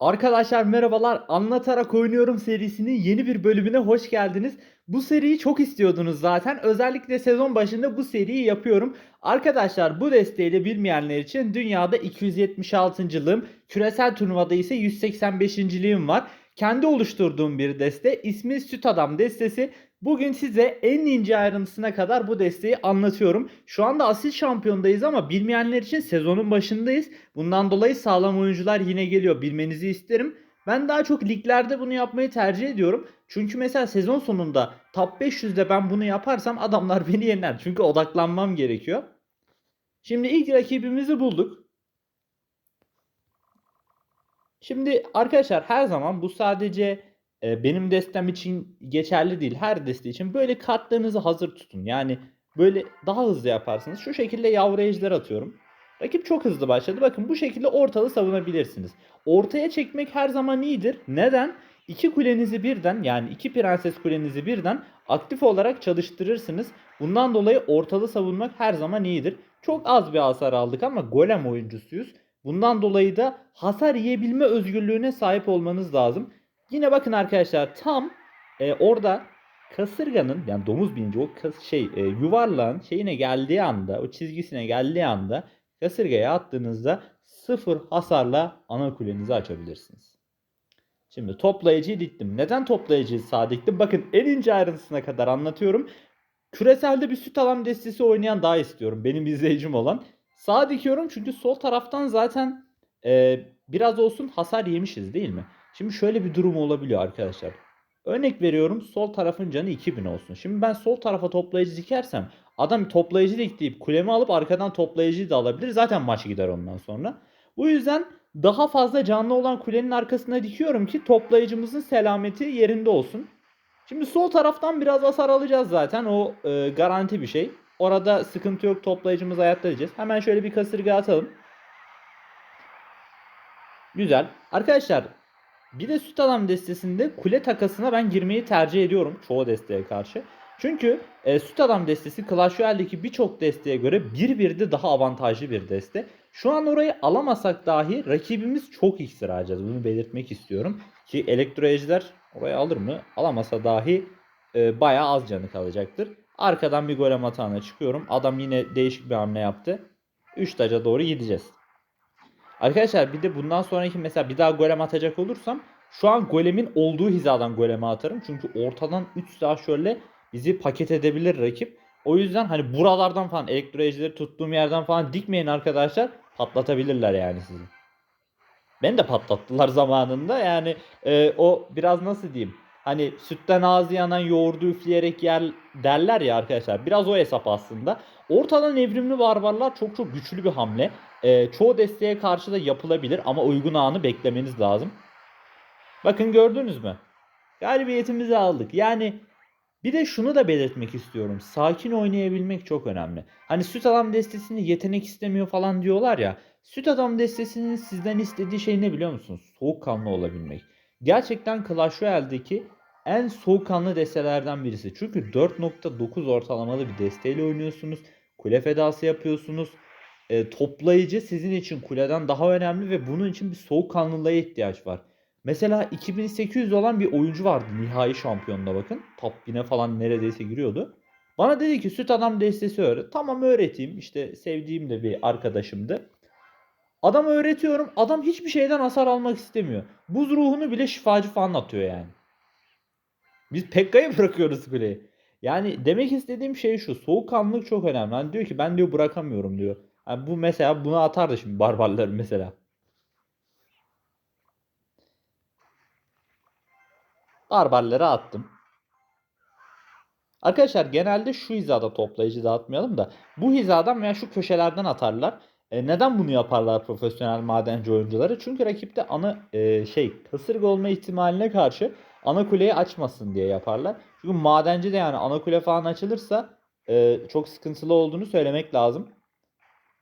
Arkadaşlar merhabalar. Anlatarak oynuyorum serisinin yeni bir bölümüne hoş geldiniz. Bu seriyi çok istiyordunuz zaten. Özellikle sezon başında bu seriyi yapıyorum. Arkadaşlar bu desteğiyle bilmeyenler için dünyada 276.lığım, küresel turnuvada ise 185.liğim var. Kendi oluşturduğum bir deste. İsmi Süt Adam destesi. Bugün size en ince ayrıntısına kadar bu desteği anlatıyorum. Şu anda asil şampiyondayız ama bilmeyenler için sezonun başındayız. Bundan dolayı sağlam oyuncular yine geliyor. Bilmenizi isterim. Ben daha çok liglerde bunu yapmayı tercih ediyorum. Çünkü mesela sezon sonunda top 500'de ben bunu yaparsam adamlar beni yener. Çünkü odaklanmam gerekiyor. Şimdi ilk rakibimizi bulduk. Şimdi arkadaşlar her zaman bu sadece e, benim destem için geçerli değil. Her deste için böyle kartlarınızı hazır tutun. Yani böyle daha hızlı yaparsınız. Şu şekilde yavru ejder atıyorum. Rakip çok hızlı başladı. Bakın bu şekilde ortalığı savunabilirsiniz. Ortaya çekmek her zaman iyidir. Neden? İki kulenizi birden yani iki prenses kulenizi birden aktif olarak çalıştırırsınız. Bundan dolayı ortalığı savunmak her zaman iyidir. Çok az bir hasar aldık ama golem oyuncusuyuz. Bundan dolayı da hasar yiyebilme özgürlüğüne sahip olmanız lazım. Yine bakın arkadaşlar tam e, orada kasırganın yani domuz bininci o kas, şey e, yuvarlağın şeyine geldiği anda o çizgisine geldiği anda kasırgaya attığınızda sıfır hasarla ana kulenizi açabilirsiniz. Şimdi toplayıcıyı diktim. Neden toplayıcıyı sağ diktim? Bakın en ince ayrıntısına kadar anlatıyorum. Küreselde bir süt alan destesi oynayan daha istiyorum. Benim izleyicim olan. Sağ dikiyorum çünkü sol taraftan zaten e, biraz olsun hasar yemişiz değil mi? Şimdi şöyle bir durum olabiliyor arkadaşlar. Örnek veriyorum sol tarafın canı 2000 olsun. Şimdi ben sol tarafa toplayıcı dikersem adam toplayıcı dikleyip kulemi alıp arkadan toplayıcıyı da alabilir. Zaten maç gider ondan sonra. Bu yüzden daha fazla canlı olan kulenin arkasına dikiyorum ki toplayıcımızın selameti yerinde olsun. Şimdi sol taraftan biraz hasar alacağız zaten. O e, garanti bir şey. Orada sıkıntı yok. Toplayıcımız hayatta diyeceğiz. Hemen şöyle bir kasırga atalım. Güzel. Arkadaşlar bir de süt adam destesinde kule takasına ben girmeyi tercih ediyorum çoğu desteğe karşı. Çünkü e, süt adam destesi Clash Royale'deki birçok desteğe göre bir bir de daha avantajlı bir deste. Şu an orayı alamasak dahi rakibimiz çok iksir harcayacağız. Bunu belirtmek istiyorum. Ki Elektro Ejder orayı alır mı? Alamasa dahi e, bayağı az canı kalacaktır. Arkadan bir golem atağına çıkıyorum. Adam yine değişik bir hamle yaptı. 3 taca doğru gideceğiz. Arkadaşlar bir de bundan sonraki mesela bir daha golem atacak olursam şu an golemin olduğu hizadan goleme atarım. Çünkü ortadan 3 saat şöyle bizi paket edebilir rakip. O yüzden hani buralardan falan elektro tuttuğum yerden falan dikmeyin arkadaşlar. Patlatabilirler yani sizi. Ben de patlattılar zamanında. Yani e, o biraz nasıl diyeyim? Hani sütten ağzı yanan yoğurdu üfleyerek yer derler ya arkadaşlar. Biraz o hesap aslında. Ortadan evrimli barbarlar çok çok güçlü bir hamle. E, çoğu desteğe karşı da yapılabilir ama uygun anı beklemeniz lazım. Bakın gördünüz mü? Galibiyetimizi aldık. Yani bir de şunu da belirtmek istiyorum. Sakin oynayabilmek çok önemli. Hani süt adam destesini yetenek istemiyor falan diyorlar ya. Süt adam destesinin sizden istediği şey ne biliyor musunuz? Soğukkanlı olabilmek. Gerçekten Clash Royale'deki en soğukkanlı destelerden birisi. Çünkü 4.9 ortalamalı bir desteğiyle oynuyorsunuz. Kule fedası yapıyorsunuz. E, toplayıcı sizin için kuleden daha önemli ve bunun için bir soğukkanlılığa ihtiyaç var. Mesela 2800 olan bir oyuncu vardı nihai şampiyonda bakın. Top 1000'e falan neredeyse giriyordu. Bana dedi ki süt adam destesi öğret. Tamam öğreteyim. İşte sevdiğim de bir arkadaşımdı. Adam öğretiyorum. Adam hiçbir şeyden hasar almak istemiyor. Buz ruhunu bile şifacı falan atıyor yani. Biz Pekka'yı bırakıyoruz kuleyi. Yani demek istediğim şey şu. Soğukkanlılık çok önemli. Hani diyor ki ben diyor bırakamıyorum diyor. Yani bu mesela bunu atardı şimdi barbarlar mesela. Barbarları attım. Arkadaşlar genelde şu hizada toplayıcı dağıtmayalım da bu hizadan veya şu köşelerden atarlar. E, neden bunu yaparlar profesyonel madenci oyuncuları? Çünkü rakipte ana e, şey kasırga olma ihtimaline karşı ana kuleyi açmasın diye yaparlar. Çünkü madenci de yani ana kule falan açılırsa e, çok sıkıntılı olduğunu söylemek lazım.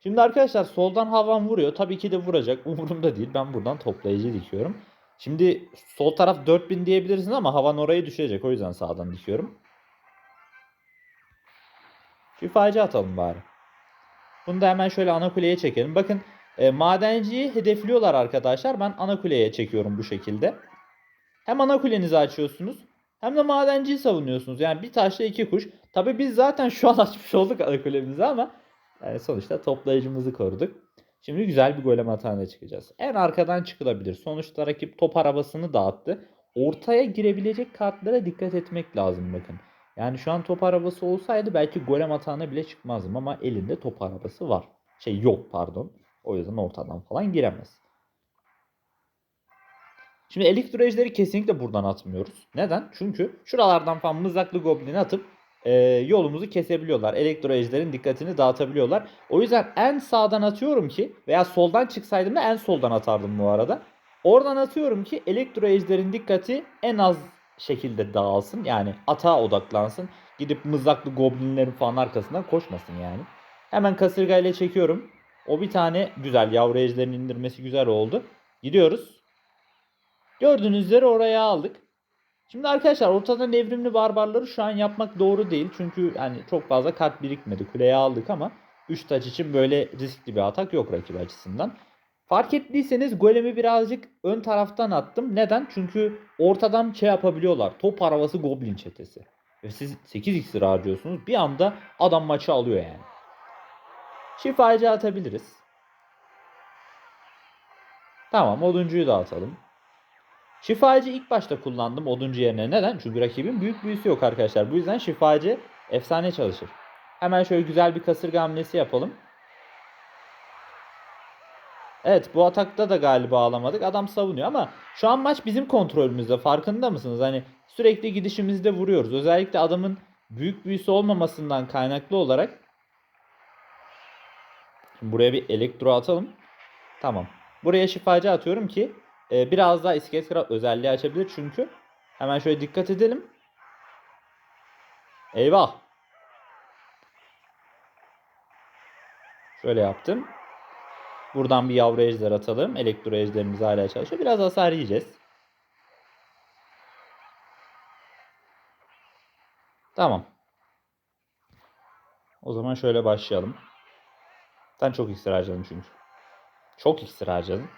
Şimdi arkadaşlar soldan havan vuruyor. Tabii ki de vuracak. Umurumda değil. Ben buradan toplayıcı dikiyorum. Şimdi sol taraf 4000 diyebilirsiniz ama havan orayı düşecek. O yüzden sağdan dikiyorum. Şifacı atalım bari. Bunu da hemen şöyle ana kuleye çekelim. Bakın E, madenciyi hedefliyorlar arkadaşlar. Ben ana kuleye çekiyorum bu şekilde. Hem ana kulenizi açıyorsunuz hem de madenciyi savunuyorsunuz. Yani bir taşla iki kuş. Tabi biz zaten şu an açmış olduk ana kulemizi ama yani sonuçta toplayıcımızı koruduk. Şimdi güzel bir golem hataneye çıkacağız. En arkadan çıkılabilir. Sonuçta rakip top arabasını dağıttı. Ortaya girebilecek kartlara dikkat etmek lazım bakın. Yani şu an top arabası olsaydı belki golem atağına bile çıkmazdım ama elinde top arabası var. Şey yok pardon. O yüzden ortadan falan giremez. Şimdi ejderi kesinlikle buradan atmıyoruz. Neden? Çünkü şuralardan falan mızraklı goblini atıp e, yolumuzu kesebiliyorlar. Elektro ejderin dikkatini dağıtabiliyorlar. O yüzden en sağdan atıyorum ki veya soldan çıksaydım da en soldan atardım bu arada. Oradan atıyorum ki elektro ejderin dikkati en az şekilde dağılsın. Yani atağa odaklansın. Gidip mızraklı goblinlerin falan arkasından koşmasın yani. Hemen kasırgayla çekiyorum. O bir tane güzel yavru ejderin indirmesi güzel oldu. Gidiyoruz. Gördüğünüz üzere oraya aldık. Şimdi arkadaşlar ortadan evrimli barbarları şu an yapmak doğru değil. Çünkü hani çok fazla kart birikmedi. Kuleye aldık ama 3 taç için böyle riskli bir atak yok rakip açısından. Fark ettiyseniz golemi birazcık ön taraftan attım. Neden? Çünkü ortadan şey yapabiliyorlar. Top arabası goblin çetesi. Ve siz 8 iksir harcıyorsunuz. Bir anda adam maçı alıyor yani. Şifacı atabiliriz. Tamam oduncuyu da atalım. Şifacı ilk başta kullandım oduncu yerine. Neden? Çünkü rakibin büyük büyüsü yok arkadaşlar. Bu yüzden şifacı efsane çalışır. Hemen şöyle güzel bir kasırga hamlesi yapalım. Evet bu atakta da galiba alamadık. Adam savunuyor ama şu an maç bizim kontrolümüzde. Farkında mısınız? Hani sürekli gidişimizde vuruyoruz. Özellikle adamın büyük büyüsü olmamasından kaynaklı olarak. Şimdi buraya bir elektro atalım. Tamam. Buraya şifacı atıyorum ki e, biraz daha iskelet kral özelliği açabilir çünkü. Hemen şöyle dikkat edelim. Eyvah. Şöyle yaptım. Buradan bir yavru ejder atalım. Elektro ejderimiz hala çalışıyor. Biraz hasar yiyeceğiz. Tamam. O zaman şöyle başlayalım. Sen çok iksir harcadın çünkü. Çok iksir harcadın.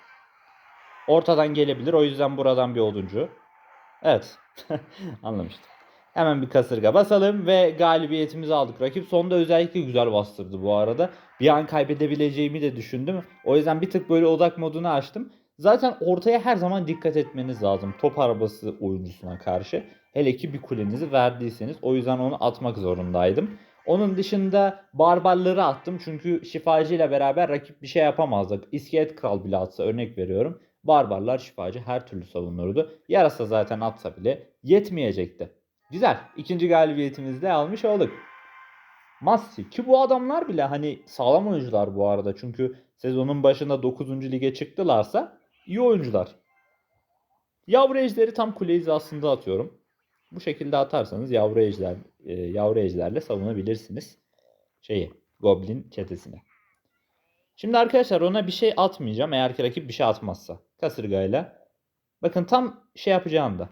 Ortadan gelebilir. O yüzden buradan bir oduncu. Evet. Anlamıştım. Hemen bir kasırga basalım ve galibiyetimizi aldık. Rakip sonunda özellikle güzel bastırdı bu arada. Bir an kaybedebileceğimi de düşündüm. O yüzden bir tık böyle odak modunu açtım. Zaten ortaya her zaman dikkat etmeniz lazım. Top arabası oyuncusuna karşı. Hele ki bir kulenizi verdiyseniz. O yüzden onu atmak zorundaydım. Onun dışında barbarları attım. Çünkü şifacı ile beraber rakip bir şey yapamazdı. İskelet kral bile atsa örnek veriyorum. Barbarlar şifacı her türlü savunurdu. Yarasa zaten atsa bile yetmeyecekti. Güzel. İkinci galibiyetimizi de almış olduk. Massi ki bu adamlar bile hani sağlam oyuncular bu arada. Çünkü sezonun başında 9. lige çıktılarsa iyi oyuncular. Yavru ejderi tam kule hizasında atıyorum. Bu şekilde atarsanız yavru ejder e, yavru ejderle savunabilirsiniz. Şeyi Goblin çetesine. Şimdi arkadaşlar ona bir şey atmayacağım eğer ki rakip bir şey atmazsa. Kasırgayla. Bakın tam şey yapacağında.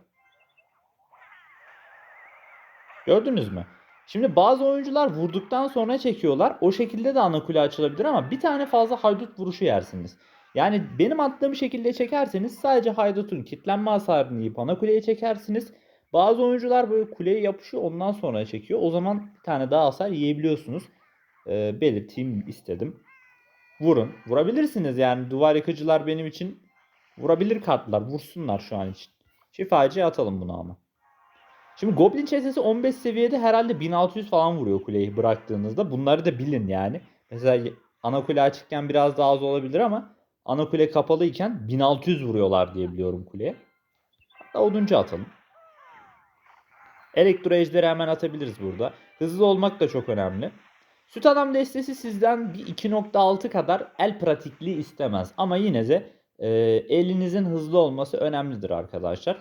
Gördünüz mü? Şimdi bazı oyuncular vurduktan sonra çekiyorlar. O şekilde de ana kule açılabilir ama bir tane fazla haydut vuruşu yersiniz. Yani benim attığım şekilde çekerseniz sadece haydutun kitlenme hasarını yiyip ana kuleye çekersiniz. Bazı oyuncular böyle kuleye yapışıyor ondan sonra çekiyor. O zaman bir tane daha hasar yiyebiliyorsunuz. Ee, belirteyim istedim. Vurun. Vurabilirsiniz yani duvar yıkıcılar benim için vurabilir kartlar. Vursunlar şu an için. Şifacıya atalım bunu ama. Şimdi Goblin çetesi 15 seviyede herhalde 1600 falan vuruyor kuleyi bıraktığınızda. Bunları da bilin yani. Mesela ana kule açıkken biraz daha az olabilir ama ana kule kapalıyken 1600 vuruyorlar diye biliyorum kuleye. Hatta oduncu atalım. Elektro ejderi hemen atabiliriz burada. Hızlı olmak da çok önemli. Süt adam destesi sizden bir 2.6 kadar el pratikliği istemez. Ama yine de e, elinizin hızlı olması önemlidir arkadaşlar.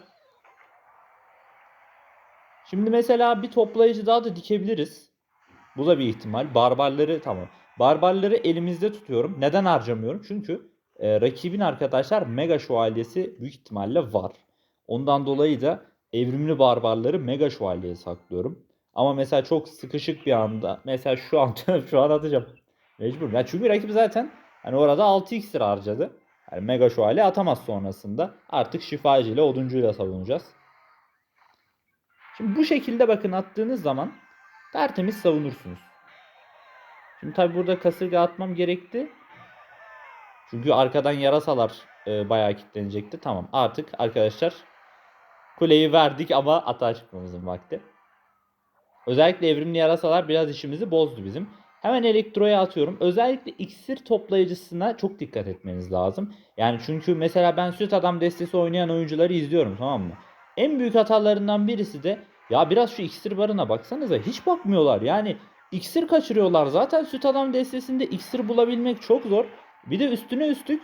Şimdi mesela bir toplayıcı daha da dikebiliriz. Bu da bir ihtimal. Barbarları tamam. Barbarları elimizde tutuyorum. Neden harcamıyorum? Çünkü e, rakibin arkadaşlar mega şövalyesi büyük ihtimalle var. Ondan dolayı da evrimli barbarları mega şövalyeye saklıyorum. Ama mesela çok sıkışık bir anda mesela şu an şu an atacağım. Mecbur. Ya çünkü rakip zaten Hani orada 6 iksir harcadı. Yani mega şövalye atamaz sonrasında. Artık şifacı ile oduncuyla savunacağız. Şimdi bu şekilde bakın attığınız zaman tertemiz savunursunuz. Şimdi tabi burada kasırga atmam gerekti. Çünkü arkadan yarasalar e, bayağı kilitlenecekti. Tamam artık arkadaşlar kuleyi verdik ama atağa çıkmamızın vakti. Özellikle evrimli yarasalar biraz işimizi bozdu bizim. Hemen elektroya atıyorum. Özellikle iksir toplayıcısına çok dikkat etmeniz lazım. Yani çünkü mesela ben süt adam destesi oynayan oyuncuları izliyorum tamam mı? En büyük hatalarından birisi de ya biraz şu iksir barına baksanıza hiç bakmıyorlar. Yani iksir kaçırıyorlar. Zaten süt adam destesinde iksir bulabilmek çok zor. Bir de üstüne üstlük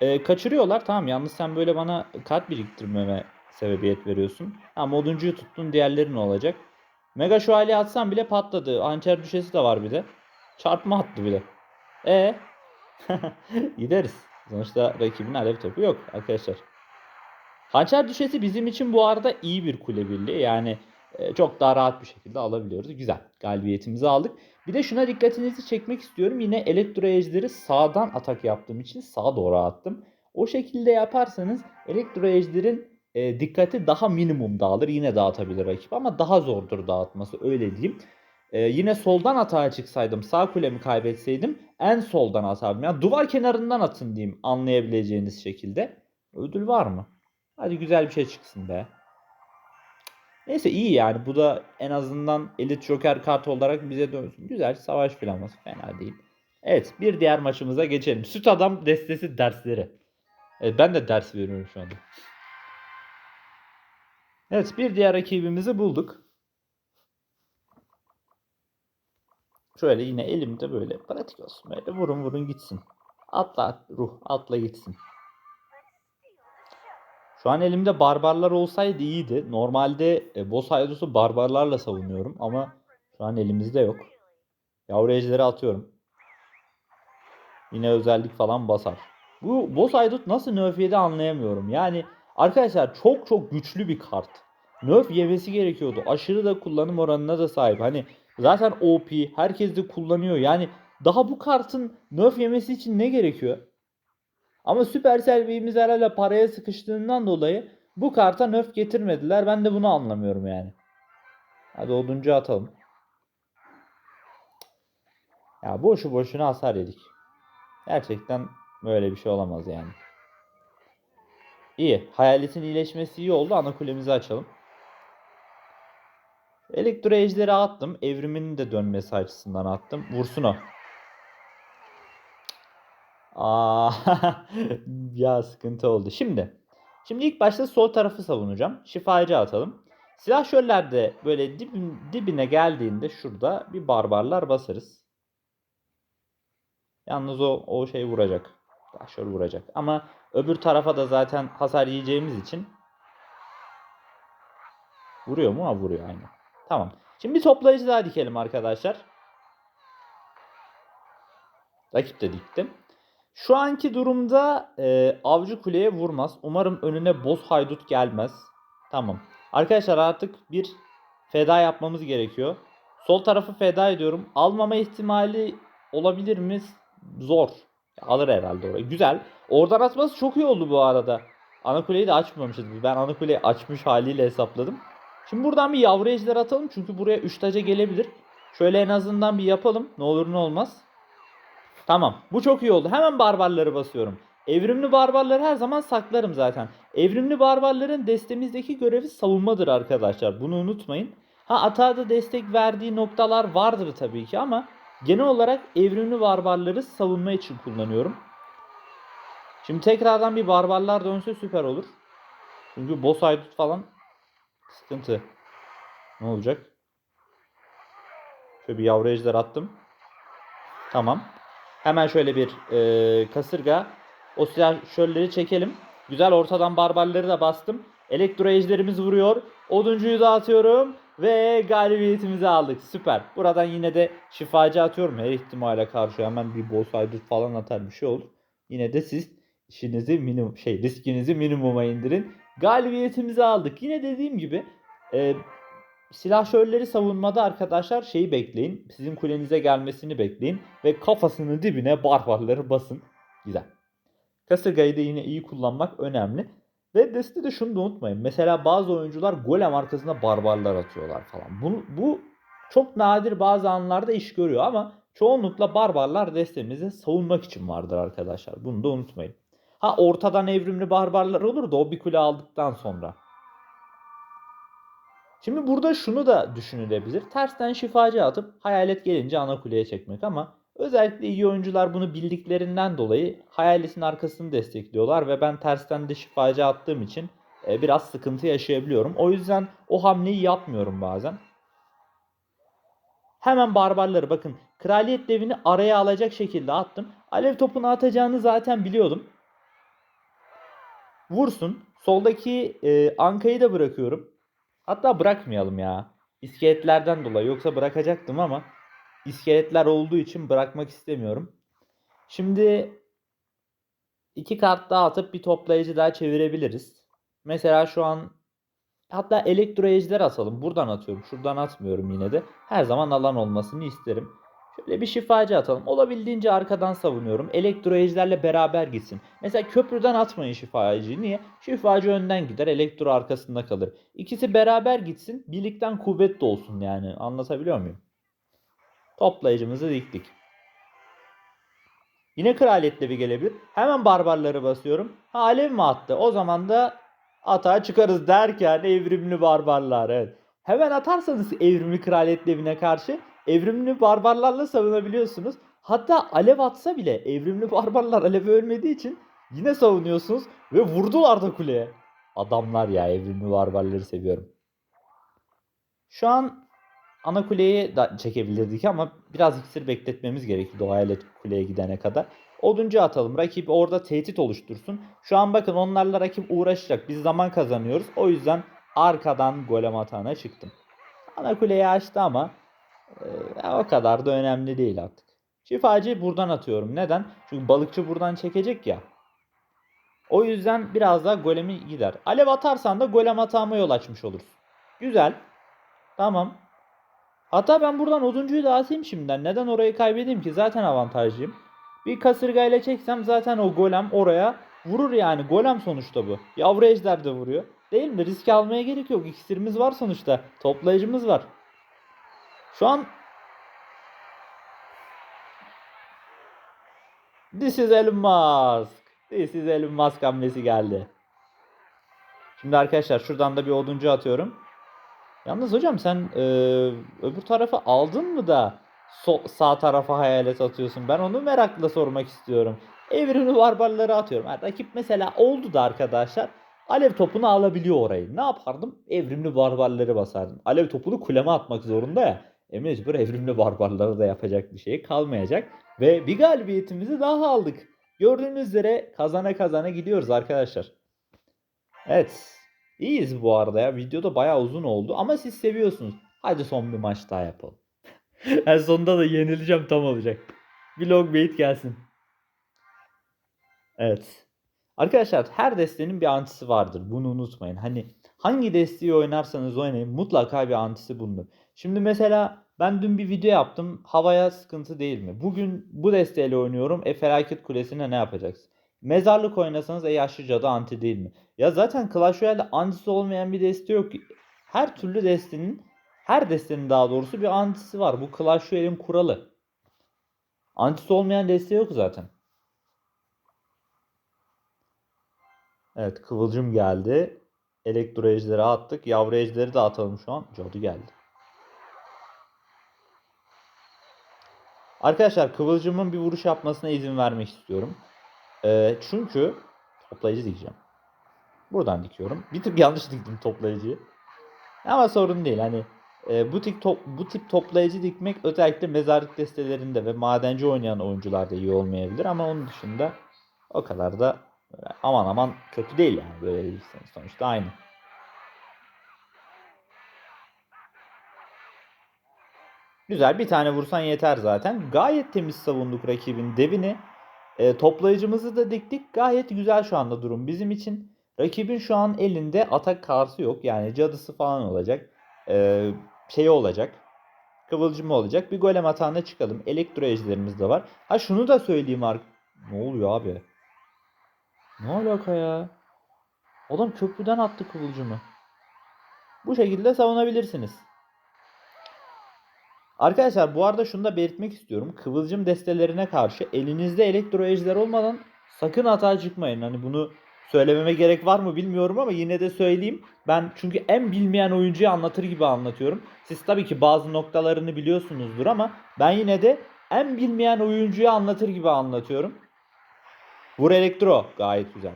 e, kaçırıyorlar. Tamam yalnız sen böyle bana kart biriktirmeme sebebiyet veriyorsun. Ha moduncuyu tuttun diğerleri ne olacak? Mega şövalye atsam bile patladı. Hançer düşesi de var bir de. Çarpma attı bile. E gideriz. Sonuçta rakibin alev topu yok arkadaşlar. Hançer düşesi bizim için bu arada iyi bir kule birliği. Yani e, çok daha rahat bir şekilde alabiliyoruz. Güzel. Galibiyetimizi aldık. Bir de şuna dikkatinizi çekmek istiyorum. Yine elektro ejderi sağdan atak yaptığım için sağa doğru attım. O şekilde yaparsanız elektro ejderin e, dikkati daha minimum dağılır. Yine dağıtabilir rakip ama daha zordur dağıtması öyle diyeyim. E, yine soldan atağa çıksaydım sağ kulemi kaybetseydim en soldan atardım. Yani duvar kenarından atın diyeyim anlayabileceğiniz şekilde. Ödül var mı? Hadi güzel bir şey çıksın be. Neyse iyi yani bu da en azından elit joker kartı olarak bize dönsün. Güzel savaş flaması fena değil. Evet bir diğer maçımıza geçelim. Süt adam destesi dersleri. Evet ben de ders veriyorum şu anda. Evet bir diğer rakibimizi bulduk. Şöyle yine elimde böyle pratik olsun. Böyle vurun vurun gitsin. Atla ruh atla gitsin. Şu an elimde barbarlar olsaydı iyiydi. Normalde e, boss haydut'u barbarlarla savunuyorum ama şu an elimizde yok. Yavru ejderi atıyorum. Yine özellik falan basar. Bu boss haydut nasıl nerf yedi anlayamıyorum. Yani arkadaşlar çok çok güçlü bir kart. Nerf yemesi gerekiyordu. Aşırı da kullanım oranına da sahip. Hani zaten OP herkes de kullanıyor. Yani daha bu kartın nerf yemesi için ne gerekiyor? Ama Supercell B'imiz herhalde paraya sıkıştığından dolayı bu karta nerf getirmediler. Ben de bunu anlamıyorum yani. Hadi oduncu atalım. Ya boşu boşuna hasar yedik. Gerçekten böyle bir şey olamaz yani. İyi. Hayaletin iyileşmesi iyi oldu. Ana kulemizi açalım. Elektro ejderi attım. Evriminin de dönmesi açısından attım. Vursun o. Aa, ya sıkıntı oldu. Şimdi, şimdi ilk başta sol tarafı savunacağım. Şifacı atalım. Silah şöllerde böyle dibin, dibine geldiğinde şurada bir barbarlar basarız. Yalnız o, o şey vuracak. Başör vuracak. Ama öbür tarafa da zaten hasar yiyeceğimiz için vuruyor mu? Ha vuruyor aynen. Tamam. Şimdi bir toplayıcı daha dikelim arkadaşlar. Rakip de diktim. Şu anki durumda e, avcı kuleye vurmaz. Umarım önüne boss haydut gelmez. Tamam. Arkadaşlar artık bir feda yapmamız gerekiyor. Sol tarafı feda ediyorum. Almama ihtimali olabilir mi? Zor. Alır herhalde orayı. Güzel. Oradan atması çok iyi oldu bu arada. Ana kuleyi de açmamışız. Ben ana kuleyi açmış haliyle hesapladım. Şimdi buradan bir yavru ejder atalım. Çünkü buraya 3 taca gelebilir. Şöyle en azından bir yapalım. Ne olur ne olmaz. Tamam. Bu çok iyi oldu. Hemen barbarları basıyorum. Evrimli barbarları her zaman saklarım zaten. Evrimli barbarların destemizdeki görevi savunmadır arkadaşlar. Bunu unutmayın. Ha atağa da destek verdiği noktalar vardır tabii ki ama genel olarak evrimli barbarları savunma için kullanıyorum. Şimdi tekrardan bir barbarlar dönse süper olur. Çünkü boss haydut falan sıkıntı. Ne olacak? Şöyle bir yavru ejder attım. Tamam. Hemen şöyle bir e, kasırga. O silahşörleri çekelim. Güzel ortadan barbarları da bastım. Elektro ejderimiz vuruyor. Oduncuyu da atıyorum. Ve galibiyetimizi aldık. Süper. Buradan yine de şifacı atıyorum. Her ihtimale karşı hemen bir boss haydut falan atar bir şey olur. Yine de siz işinizi minimum şey riskinizi minimuma indirin. Galibiyetimizi aldık. Yine dediğim gibi e, silahşörleri savunmada arkadaşlar şeyi bekleyin. Sizin kulenize gelmesini bekleyin. Ve kafasının dibine barbarları basın. Güzel. Kasırgayı da yine iyi kullanmak önemli. Ve destede şunu da unutmayın. Mesela bazı oyuncular golem arkasında barbarlar atıyorlar falan. Bu, bu çok nadir bazı anlarda iş görüyor ama çoğunlukla barbarlar destemizde savunmak için vardır arkadaşlar. Bunu da unutmayın. Ha ortadan evrimli barbarlar olur da o bir kule aldıktan sonra. Şimdi burada şunu da düşünülebilir. Tersten şifacı atıp hayalet gelince ana kuleye çekmek ama özellikle iyi oyuncular bunu bildiklerinden dolayı hayaletin arkasını destekliyorlar ve ben tersten de şifacı attığım için e, biraz sıkıntı yaşayabiliyorum. O yüzden o hamleyi yapmıyorum bazen. Hemen barbarları bakın kraliyet devini araya alacak şekilde attım. Alev topunu atacağını zaten biliyordum. Vursun. Soldaki e, Anka'yı da bırakıyorum. Hatta bırakmayalım ya. İskeletlerden dolayı. Yoksa bırakacaktım ama iskeletler olduğu için bırakmak istemiyorum. Şimdi iki kart daha atıp bir toplayıcı daha çevirebiliriz. Mesela şu an hatta elektro ejder atalım. Buradan atıyorum. Şuradan atmıyorum yine de. Her zaman alan olmasını isterim. Şöyle bir şifacı atalım. Olabildiğince arkadan savunuyorum. Elektro ejderle beraber gitsin. Mesela köprüden atmayın şifacıyı. Niye? Şifacı önden gider. Elektro arkasında kalır. İkisi beraber gitsin. Birlikten kuvvet de olsun yani. Anlatabiliyor muyum? Toplayıcımızı diktik. Yine kraliyetle bir gelebilir. Hemen barbarları basıyorum. Ha alev mi attı? O zaman da atağa çıkarız derken evrimli barbarlar. Evet. Hemen atarsanız evrimli kraliyet devine karşı evrimli barbarlarla savunabiliyorsunuz. Hatta alev atsa bile evrimli barbarlar alev ölmediği için yine savunuyorsunuz ve vurdular da kuleye. Adamlar ya evrimli barbarları seviyorum. Şu an ana kuleyi da çekebilirdik ama biraz iksir bekletmemiz gerekti hayalet kuleye gidene kadar. Oduncu atalım. Rakip orada tehdit oluştursun. Şu an bakın onlarla rakip uğraşacak. Biz zaman kazanıyoruz. O yüzden arkadan golem atağına çıktım. Ana kuleyi açtı ama e, o kadar da önemli değil artık. Şifacıyı buradan atıyorum. Neden? Çünkü balıkçı buradan çekecek ya. O yüzden biraz daha golemi gider. Alev atarsan da golem atağıma yol açmış olursun. Güzel. Tamam. Hatta ben buradan oduncuyu da atayım şimdiden. Neden orayı kaybedeyim ki? Zaten avantajlıyım. Bir kasırgayla çeksem zaten o golem oraya vurur yani. Golem sonuçta bu. Yavru ejder de vuruyor. Değil mi? Risk almaya gerek yok. İksirimiz var sonuçta. Toplayıcımız var. Şu an This is Elon Musk. This is Elon Musk hamlesi geldi. Şimdi arkadaşlar şuradan da bir oduncu atıyorum. Yalnız hocam sen e, öbür tarafı aldın mı da so- sağ tarafa hayalet atıyorsun? Ben onu merakla sormak istiyorum. Evrimli barbarları atıyorum. Yani rakip mesela oldu da arkadaşlar. Alev topunu alabiliyor orayı. Ne yapardım? Evrimli barbarları basardım. Alev topunu kuleme atmak zorunda ya. E mecbur evrimli barbarlara da yapacak bir şey kalmayacak. Ve bir galibiyetimizi daha aldık. Gördüğünüz üzere kazana kazana gidiyoruz arkadaşlar. Evet. İyiyiz bu arada ya. Videoda bayağı uzun oldu ama siz seviyorsunuz. Hadi son bir maç daha yapalım. en sonunda da yenileceğim tam olacak. Bir long bait gelsin. Evet. Arkadaşlar her destenin bir antisi vardır. Bunu unutmayın. Hani hangi desteği oynarsanız oynayın mutlaka bir antisi bulunur. Şimdi mesela ben dün bir video yaptım. Havaya sıkıntı değil mi? Bugün bu desteğiyle oynuyorum. E felaket kulesine ne yapacaksın? Mezarlık oynasanız e yaşlı cadı anti değil mi? Ya zaten Clash Royale'de antisi olmayan bir deste yok. Her türlü destenin, her destenin daha doğrusu bir antisi var. Bu Clash Royale'in kuralı. Antisi olmayan deste yok zaten. Evet kıvılcım geldi. Elektro ejderi attık. Yavru ejderi de atalım şu an. Cadı geldi. Arkadaşlar kıvılcımın bir vuruş yapmasına izin vermek istiyorum. Ee, çünkü toplayıcı dikeceğim. Buradan dikiyorum. Bir tık yanlış diktim toplayıcıyı. Ama sorun değil. Hani e, bu tip top, bu tip toplayıcı dikmek özellikle mezarlık destelerinde ve madenci oynayan oyuncularda iyi olmayabilir ama onun dışında o kadar da böyle aman aman kötü değil yani böyle değilseniz sonuçta aynı. Güzel bir tane vursan yeter zaten. Gayet temiz savunduk rakibin devini. E, toplayıcımızı da diktik. Gayet güzel şu anda durum bizim için. Rakibin şu an elinde atak kartı yok. Yani cadısı falan olacak. E, şey olacak. Kıvılcımı olacak. Bir golem atağına çıkalım. Elektro ejderimiz de var. Ha şunu da söyleyeyim ar- Ne oluyor abi? Ne alaka ya? Adam köprüden attı kıvılcımı. Bu şekilde savunabilirsiniz. Arkadaşlar bu arada şunu da belirtmek istiyorum. Kıvılcım destelerine karşı elinizde elektro ejder olmadan sakın hata çıkmayın. Hani bunu söylememe gerek var mı bilmiyorum ama yine de söyleyeyim. Ben çünkü en bilmeyen oyuncuyu anlatır gibi anlatıyorum. Siz tabii ki bazı noktalarını biliyorsunuzdur ama ben yine de en bilmeyen oyuncuyu anlatır gibi anlatıyorum. Vur elektro gayet güzel.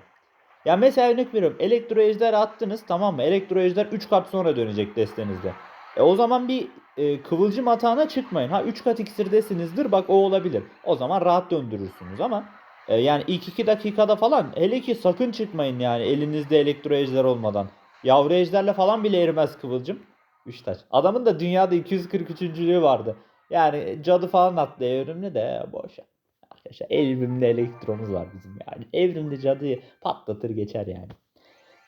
Ya mesela örnek veriyorum. Elektro ejder attınız tamam mı? Elektro ejder 3 kat sonra dönecek destenizde. E o zaman bir e, kıvılcım atağına çıkmayın. Ha 3 kat iksirdesinizdir bak o olabilir. O zaman rahat döndürürsünüz ama e, yani ilk 2 dakikada falan hele ki sakın çıkmayın yani elinizde elektro ejder olmadan. Yavru ejderle falan bile erimez kıvılcım. 3 taş. Adamın da dünyada 243. vardı. Yani cadı falan attı evrimli de boş. ver. Arkadaşlar evrimli elektromuz var bizim yani. Evrimli cadıyı patlatır geçer yani.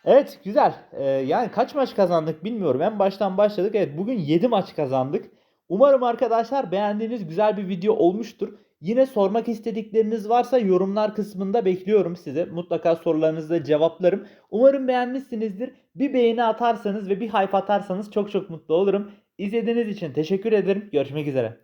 Evet güzel. Ee, yani kaç maç kazandık bilmiyorum. En baştan başladık. Evet bugün 7 maç kazandık. Umarım arkadaşlar beğendiğiniz güzel bir video olmuştur. Yine sormak istedikleriniz varsa yorumlar kısmında bekliyorum size. Mutlaka sorularınızı da cevaplarım. Umarım beğenmişsinizdir. Bir beğeni atarsanız ve bir hype atarsanız çok çok mutlu olurum. İzlediğiniz için teşekkür ederim. Görüşmek üzere.